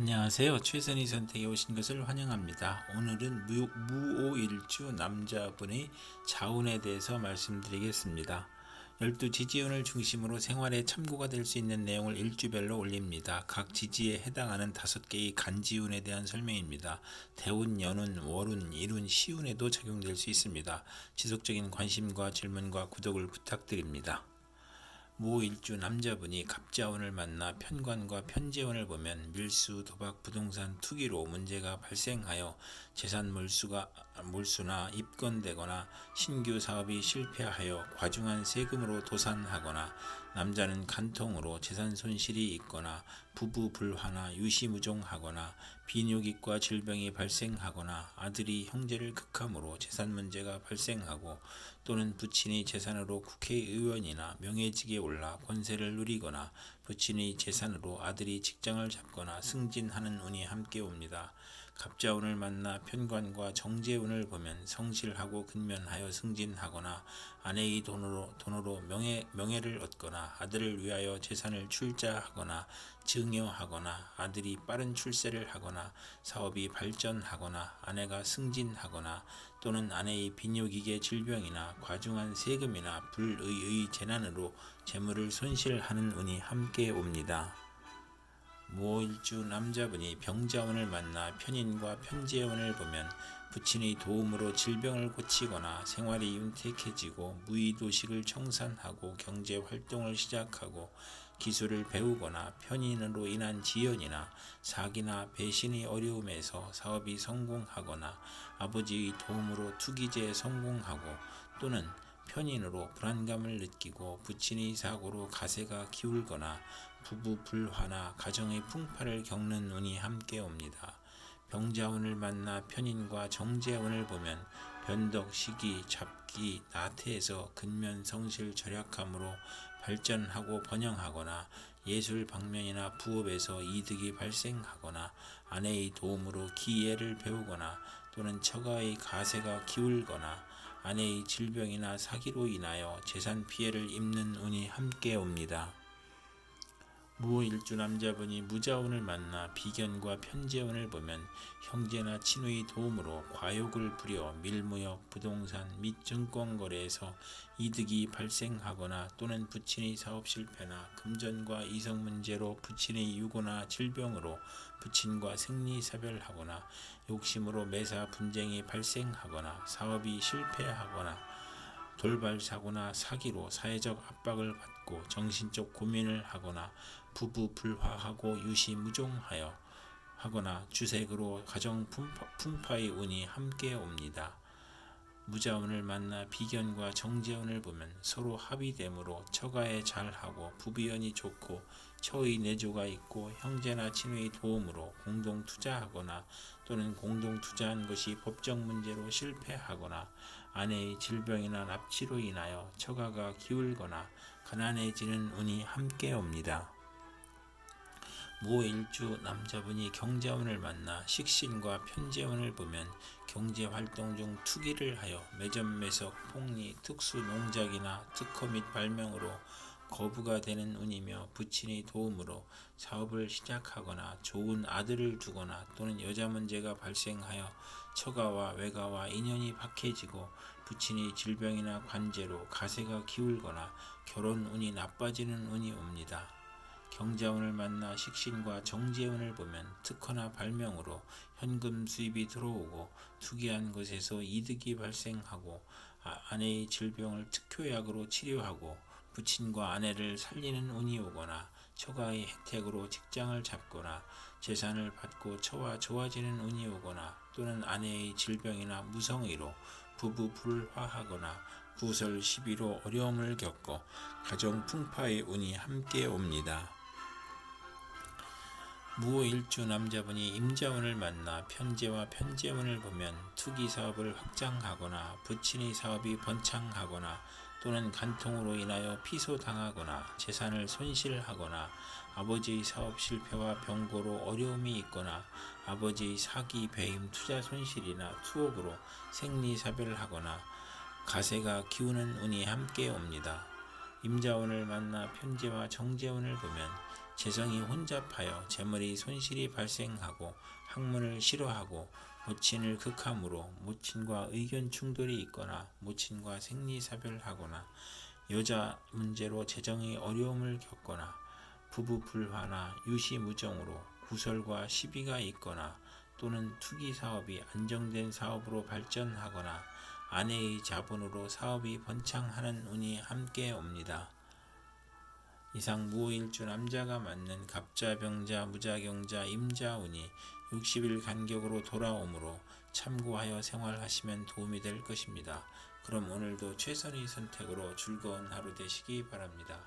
안녕하세요. 최선희 선택에 오신 것을 환영합니다. 오늘은 무, 무오일주 남자분의 자운에 대해서 말씀드리겠습니다. 열두 지지운을 중심으로 생활에 참고가 될 수 있는 내용을 일주별로 올립니다. 각 지지에 해당하는 다섯 개의 간지운에 대한 설명입니다. 대운, 연운, 월운, 일운, 시운에도 적용될 수 있습니다. 지속적인 관심과 질문과 구독을 부탁드립니다. 모 일주 남자분이 갑자운을 만나 편관과 편재운을 보면 밀수, 도박, 부동산, 투기로 문제가 발생하여 재산 몰수가 몰수나 입건되거나 신규 사업이 실패하여 과중한 세금으로 도산하거나 남자는 간통으로 재산 손실이 있거나 부부 불화나 유시무종하거나 비뇨기과 질병이 발생하거나 아들이 형제를 극함으로 재산 문제가 발생하고 또는 부친이 재산으로 국회의원이나 명예직에 올라 권세를 누리거나 부친의 재산으로 아들이 직장을 잡거나 승진하는 운이 함께 옵니다. 갑자운을 만나 편관과 정재운을 보면 성실하고 근면하여 승진하거나 아내의 돈으로 돈으로 명예 명예를 얻거나 아들을 위하여 재산을 출자하거나 증여하거나 아들이 빠른 출세를 하거나 사업이 발전하거나 아내가 승진하거나 또는 아내의 비뇨기계 질병이나 과중한 세금이나 불의의 재난으로 재물을 손실하는 운이 함께 옵니다. 모일주 남자분이 병자운을 만나 편인과 편재운을 보면 부친의 도움으로 질병을 고치거나 생활이 윤택해지고 무의도식을 청산하고 경제 활동을 시작하고 기술을 배우거나 편인으로 인한 지연이나 사기나 배신의 어려움에서 사업이 성공하거나 아버지의 도움으로 투기제에 성공하고 또는 편인으로 불안감을 느끼고 부친의 사고로 가세가 기울거나 부부 불화나 가정의 풍파를 겪는 운이 함께 옵니다. 병자운을 만나 편인과 정재운을 보면 변덕, 시기, 잡기, 나태에서 근면, 성실, 절약함으로 발전하고 번영하거나 예술 방면이나 부업에서 이득이 발생하거나 아내의 도움으로 기예를 배우거나 또는 처가의 가세가 기울거나 아내의 질병이나 사기로 인하여 재산 피해를 입는 운이 함께 옵니다. 무일주 남자분이 무자운을 만나 비견과 편재운을 보면 형제나 친구의 도움으로 과욕을 부려 밀무역, 부동산 및 증권 거래에서 이득이 발생하거나 또는 부친의 사업 실패나 금전과 이성 문제로 부친의 유고나 질병으로 부친과 생리 사별하거나 욕심으로 매사 분쟁이 발생하거나 사업이 실패하거나 돌발 사고나 사기로 사회적 압박을 받고 정신적 고민을 하거나 부부 불화하고 유시무종하여 하거나 주색으로 가정 풍파, 의 운이 함께 옵니다. 무자운을 만나 비견과 정재운을 보면 서로 합의됨으로 처가에 잘하고 부비연이 좋고 처의 내조가 있고 형제나 친의 도움으로 공동 투자하거나 또는 공동 투자한 것이 법적 문제로 실패하거나 아내의 질병이나 납치로 인하여 처가가 기울거나 가난해지는 운이 함께 옵니다. 모 일주 남자분이 경제운을 만나 식신과 편재운을 보면 경제 활동 중 투기를 하여 매점 매석, 폭리, 특수 농작이나 특허 및 발명으로 거부가 되는 운이며 부친의 도움으로 사업을 시작하거나 좋은 아들을 두거나 또는 여자 문제가 발생하여 처가와 외가와 인연이 박해지고 부친의 질병이나 관제로 가세가 기울거나 결혼 운이 나빠지는 운이 옵니다. 경자운을 만나 식신과 정재운을 보면 특허나 발명으로 현금 수입이 들어오고 투기한 것에서 이득이 발생하고 아, 아내의 질병을 특효약으로 치료하고 부친과 아내를 살리는 운이 오거나 처가의 혜택으로 직장을 잡거나 재산을 받고 처와 좋아지는 운이 오거나 또는 아내의 질병이나 무성의로 부부 불화하거나 구설 시비로 어려움을 겪고 가정 풍파의 운이 함께 옵니다. 무일주 남자분이 임자운을 만나 편재와 편재운을 보면 투기 사업을 확장하거나 부친의 사업이 번창하거나 또는 간통으로 인하여 피소당하거나 재산을 손실하거나 아버지의 사업 실패와 병고로 어려움이 있거나 아버지의 사기, 배임, 투자 손실이나 투옥으로 생리사별을 하거나 가세가 기우는 운이 함께 옵니다. 임자운을 만나 편재와 정재운을 보면 재성이 혼잡하여 재물이 손실이 발생하고 학문을 싫어하고 모친을 극함으로 모친과 의견 충돌이 있거나 모친과 생리사별하거나 여자 문제로 재정의 어려움을 겪거나 부부 불화나 유시무정으로 구설과 시비가 있거나 또는 투기 사업이 안정된 사업으로 발전하거나 아내의 자본으로 사업이 번창하는 운이 함께 옵니다. 이상 무오일주 남자가 맞는 갑자병자 무자경자 임자운이 60일 간격으로 돌아오므로 참고하여 생활하시면 도움이 될 것입니다. 그럼 오늘도 최선의 선택으로 즐거운 하루 되시기 바랍니다.